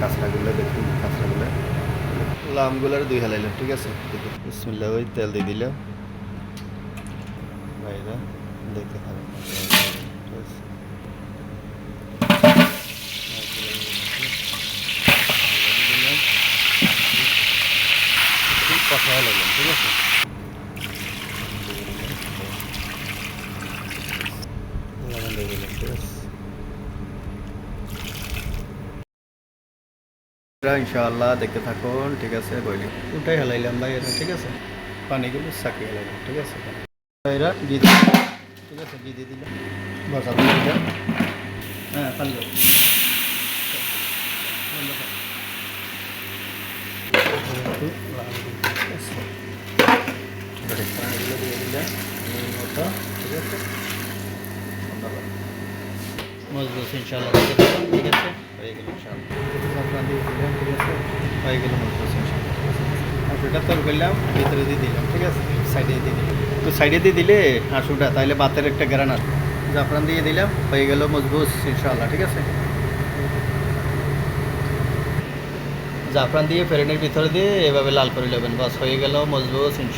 কাঁচড়াগুলো দেখুন কাঁচড়াগুলো লামগুলোর দুই হালাইলাম ঠিক আছে? তেল দিয়ে দিলাম। ঠিক আছে ঠিক আছে। ইনশাআল্লাহ দেখতে থাকুন, ঠিক আছে? বইলি ওটাই হেলাইলাম ভাই ঠিক আছে? পানিগুলো সাকি হেলাইলাম, ঠিক আছে? এরা দিয়ে ঠিক আছে দিয়ে দিয়ে দিলাম হ্যাঁ পানি দাও। বন্ধ কর। একটু হয়ে গেল ঠিক আছে হাঁসুটা তল করলাম, ভিতরে দিয়ে দিলাম, ঠিক আছে? সাইডে দিয়ে দিলাম। তো সাইডে দিয়ে দিলে হাঁসুটা, তাহলে বাতের একটা গ্রান আসবে জাফরান দিয়ে দিলাম, হয়ে গেল মজবুত ইনশাল্লাহ ঠিক আছে? জাফরান দিয়ে ফেরেনের ভিতরে দিয়ে এভাবে লাল করে নেবেন, বাস, হয়ে গেল মজবুত, ইনশাআল্লাহ।